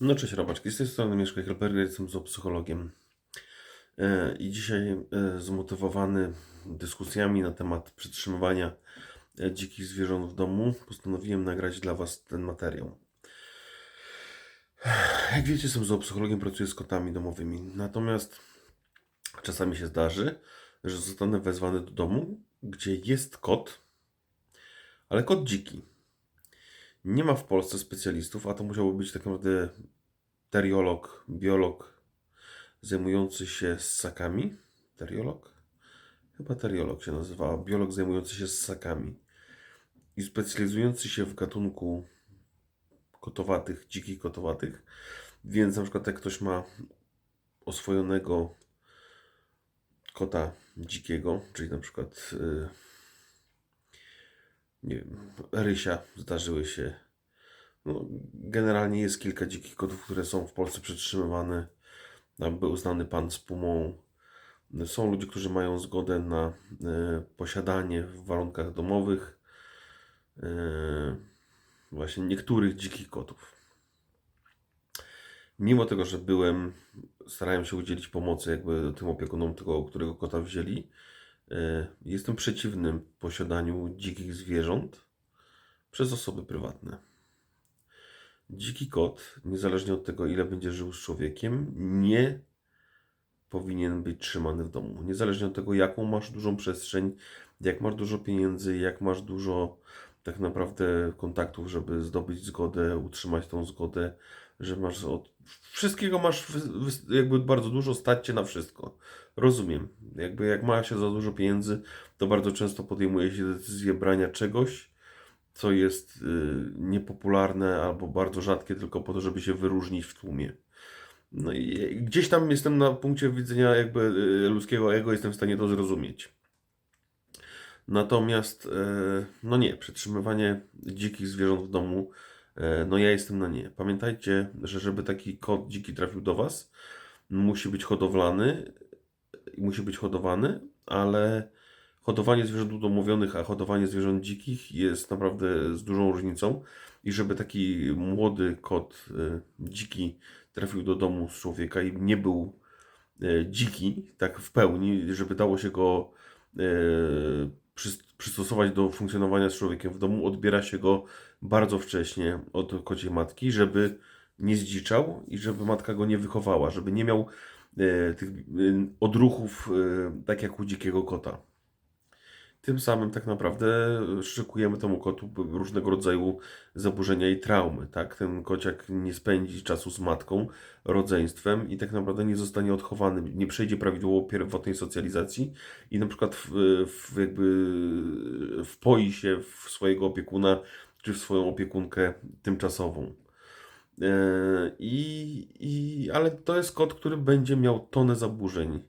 No cześć Robaczki, z tej strony Mieszka Helberger, jestem zoopsychologiem E, i dzisiaj e, zmotywowany dyskusjami na temat przetrzymywania e, dzikich zwierząt w domu postanowiłem nagrać dla Was ten materiał. Jak wiecie, jestem zoopsychologiem, pracuję z kotami domowymi, natomiast czasami się zdarzy, że zostanę wezwany do domu, gdzie jest kot, ale kot dziki. Nie ma w Polsce specjalistów, a to musiałby być tak naprawdę teriolog, biolog zajmujący się ssakami. Teriolog? Chyba teriolog się nazywa. Biolog zajmujący się ssakami. I specjalizujący się w gatunku kotowatych, dzikich kotowatych. Więc na przykład jak ktoś ma oswojonego kota dzikiego, czyli na przykład yy, nie wiem, rysia, zdarzyły się no, generalnie jest kilka dzikich kotów, które są w Polsce przetrzymywane. Tam był znany pan z pumą. Są ludzie, którzy mają zgodę na e, posiadanie w warunkach domowych e, właśnie niektórych dzikich kotów. Mimo tego, że byłem, starałem się udzielić pomocy jakby tym opiekunom tego, którego kota wzięli. E, jestem przeciwnym posiadaniu dzikich zwierząt przez osoby prywatne. Dziki kot, niezależnie od tego, ile będzie żył z człowiekiem, nie powinien być trzymany w domu. Niezależnie od tego, jaką masz dużą przestrzeń, jak masz dużo pieniędzy, jak masz dużo tak naprawdę kontaktów, żeby zdobyć zgodę, utrzymać tą zgodę, że masz od wszystkiego masz jakby bardzo dużo, stać cię na wszystko. Rozumiem. Jakby jak ma się za dużo pieniędzy, to bardzo często podejmuje się decyzję brania czegoś, co jest y, niepopularne albo bardzo rzadkie, tylko po to, żeby się wyróżnić w tłumie. No i gdzieś tam jestem na punkcie widzenia jakby y, ludzkiego ego, jestem w stanie to zrozumieć. Natomiast, y, no nie, przetrzymywanie dzikich zwierząt w domu, no ja jestem na nie. Pamiętajcie, że żeby taki kot dziki trafił do Was, musi być hodowlany, musi być hodowany, ale hodowanie zwierząt udomowionych, a hodowanie zwierząt dzikich jest naprawdę z dużą różnicą. I żeby taki młody kot e, dziki trafił do domu z człowieka i nie był e, dziki, tak w pełni, żeby dało się go e, przystosować do funkcjonowania z człowiekiem w domu, odbiera się go bardzo wcześnie od kociej matki, żeby nie zdziczał i żeby matka go nie wychowała, żeby nie miał tych odruchów tak jak u dzikiego kota. Tym samym tak naprawdę szykujemy temu kotu różnego rodzaju zaburzenia i traumy. Tak? Ten kociak nie spędzi czasu z matką, rodzeństwem i tak naprawdę nie zostanie odchowany, nie przejdzie prawidłowo pierwotnej socjalizacji i na przykład w, w jakby wpoi się w swojego opiekuna czy w swoją opiekunkę tymczasową. E, I, i, ale to jest kot, który będzie miał tonę zaburzeń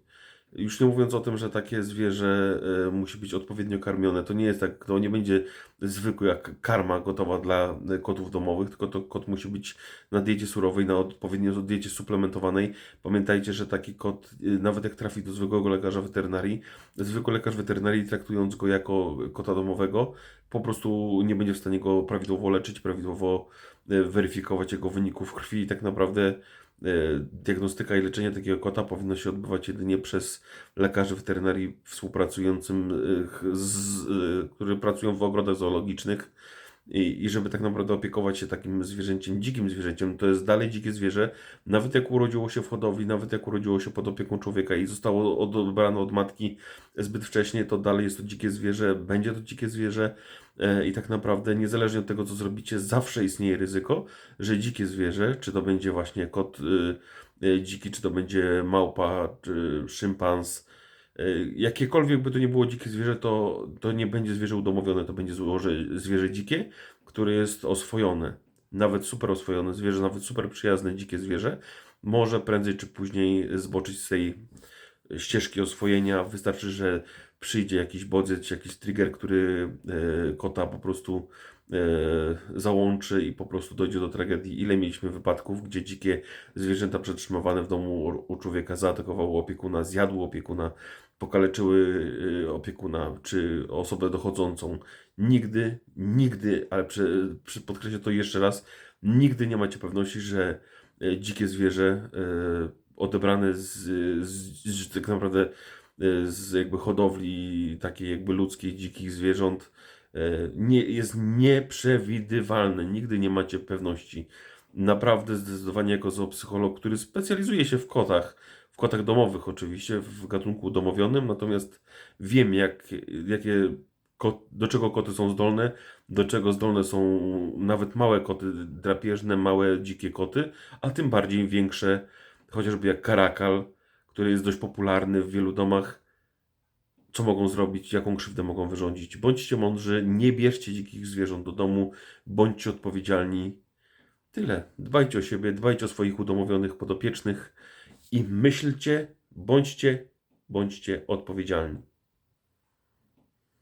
już nie mówiąc o tym, że takie zwierzę e, musi być odpowiednio karmione. To nie jest tak, to nie będzie zwykły jak karma gotowa dla kotów domowych, tylko to kot musi być na diecie surowej, na odpowiednio diecie suplementowanej. Pamiętajcie, że taki kot, e, nawet jak trafi do zwykłego lekarza weterynarii, zwykły lekarz weterynarii traktując go jako kota domowego, po prostu nie będzie w stanie go prawidłowo leczyć, prawidłowo weryfikować jego wyników krwi. I tak naprawdę E, diagnostyka i leczenie takiego kota powinno się odbywać jedynie przez lekarzy weterynarii współpracującym, e, z, e, którzy pracują w ogrodach zoologicznych i, i żeby tak naprawdę opiekować się takim zwierzęciem, dzikim zwierzęciem, to jest dalej dzikie zwierzę, nawet jak urodziło się w hodowli, nawet jak urodziło się pod opieką człowieka i zostało odebrane od matki zbyt wcześnie, to dalej jest to dzikie zwierzę, będzie to dzikie zwierzę. E, i tak naprawdę niezależnie od tego, co zrobicie, zawsze istnieje ryzyko, że dzikie zwierzę, czy to będzie właśnie kot y, y, dziki, czy to będzie małpa, czy szympans, jakiekolwiek by to nie było dzikie zwierzę, to, to nie będzie zwierzę udomowione, to będzie zwierzę dzikie, które jest oswojone. Nawet super oswojone zwierzę, nawet super przyjazne dzikie zwierzę, może prędzej czy później zboczyć z tej ścieżki oswojenia. Wystarczy, że przyjdzie jakiś bodziec, jakiś trigger, który e, kota po prostu e, załączy i po prostu dojdzie do tragedii. Ile mieliśmy wypadków, gdzie dzikie zwierzęta przetrzymywane w domu u człowieka zaatakowały opiekuna, zjadły opiekuna, pokaleczyły y, opiekuna czy osobę dochodzącą. Nigdy, nigdy, ale przy, przy, podkreślę to jeszcze raz, nigdy nie macie pewności, że e, dzikie zwierzę e, odebrane z, z, z tak naprawdę e, z jakby hodowli takiej jakby ludzkiej, dzikich zwierząt e, nie, jest nieprzewidywalne. Nigdy nie macie pewności. Naprawdę zdecydowanie jako zoopsycholog, który specjalizuje się w kotach, w kotach domowych oczywiście, w gatunku domowionym, natomiast wiem jak, jakie, do czego koty są zdolne, do czego zdolne są nawet małe koty drapieżne, małe dzikie koty, a tym bardziej większe, chociażby jak karakal, który jest dość popularny w wielu domach. Co mogą zrobić, jaką krzywdę mogą wyrządzić? Bądźcie mądrzy, nie bierzcie dzikich zwierząt do domu, bądźcie odpowiedzialni. Tyle. Dbajcie o siebie, dbajcie o swoich udomowionych podopiecznych i myślcie, bądźcie, bądźcie odpowiedzialni.